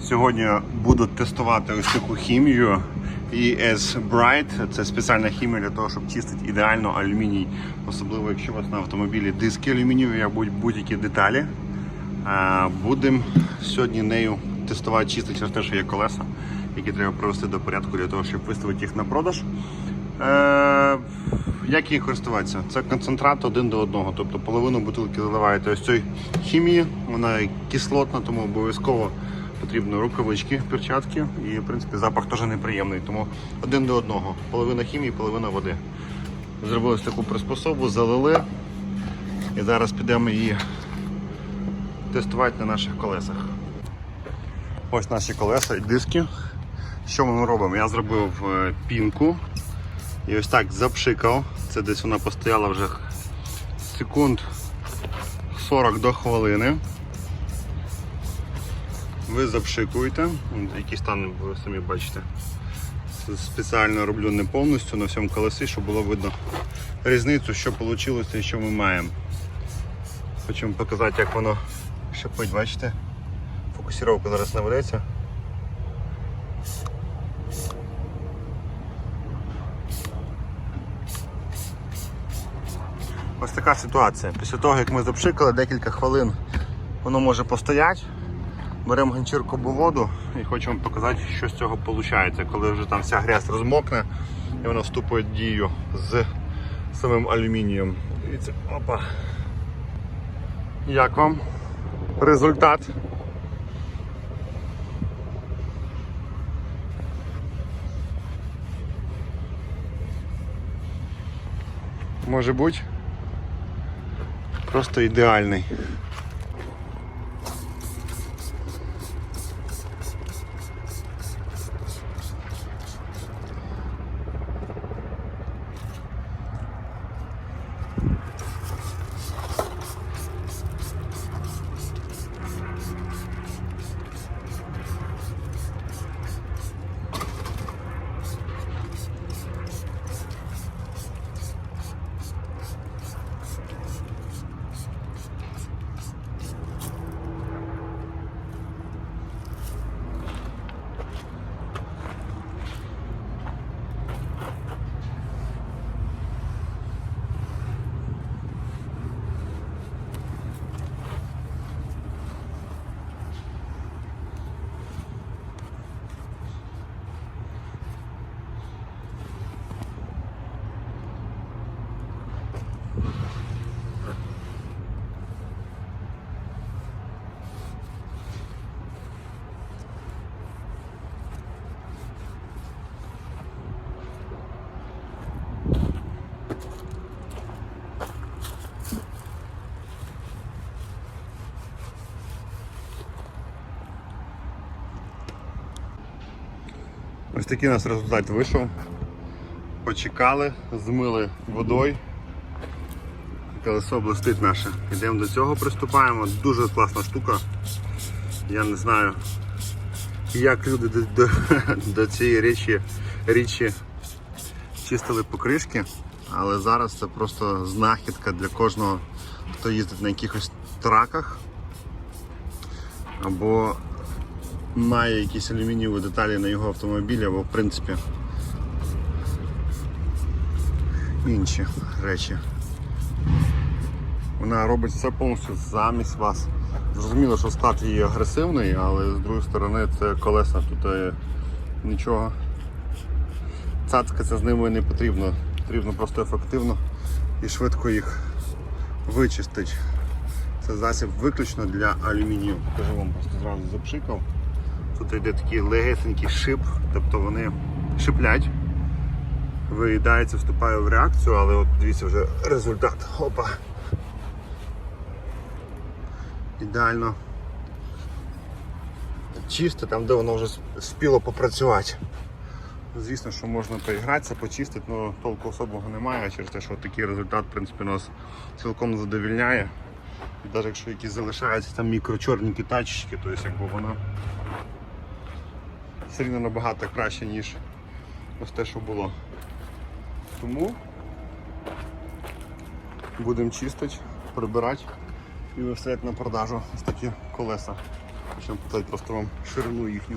Сьогодні буду тестувати ось таку хімію ES Bright. Це спеціальна хімія для того, щоб чистити ідеально алюміній, особливо якщо у вас на автомобілі диски алюмінієві або будь-які деталі. Будемо сьогодні нею тестувати чистити через те, що є колеса, які треба привести до порядку для того, щоб виставити їх на продаж. Е, як її користуватися? Це концентрат один до одного. Тобто половину бутилки заливаєте ось цієї хімії, вона кислотна, тому обов'язково потрібно рукавички, перчатки і в принципі запах теж неприємний. Тому один до одного. Половина хімії, половина води. Зробили ось таку приспособу, залили і зараз підемо її тестувати на наших колесах. Ось наші колеса і диски. Що ми робимо? Я зробив е, пінку. І ось так запшикав. Це десь вона постояла вже секунд 40 до хвилини. Ви запшикуєте, Вон який стан ви самі бачите. Спеціально роблю не повністю на всьому колесі, щоб було видно різницю, що вийшло і що ми маємо. Хочемо показати, як воно шипить, бачите? Фокусировка зараз наведеться. Ось така ситуація. Після того, як ми запшикали декілька хвилин, воно може постояти. Беремо ганчіркову воду і хочемо показати, що з цього виходить, коли вже там вся грязь розмокне і воно вступить в дію з самим алюмінієм. Дивіться, опа. Як вам результат? Може бути? Просто ідеальний. Ось такий у нас результат вийшов. Почекали, змили водою. Колесо блистить наше. Йдемо до цього, приступаємо. Дуже класна штука. Я не знаю, як люди до, до, до цієї речі, річі чистили покришки, але зараз це просто знахідка для кожного, хто їздить на якихось траках або має якісь алюмінієві деталі на його автомобілі, або в принципі інші речі. Вона робить все повністю замість вас. Зрозуміло, що склад її агресивний, але з другої сторони це колеса, тут е, нічого цацкатися з ними не потрібно. Потрібно просто ефективно і швидко їх вичистити. Це засіб виключно для алюмінію. Покажу вам просто зразу запшикав. Тут йде такий легесенький шип, тобто вони шиплять, виїдається, вступає в реакцію, але от дивіться вже результат. Опа. Ідеально чисто, там де воно вже спіло попрацювати. Звісно, що можна поігратися, почистити, але толку особого немає через те, що такий результат в принципі, нас цілком задовільняє. І навіть якщо якісь залишаються там мікрочорні тачечки, то якби воно все рівно набагато краще, ніж ось те, що було. Тому будемо чистити, прибирати і виставляти на продажу ось такі колеса. Почнемо показати просто вам ширину їхню.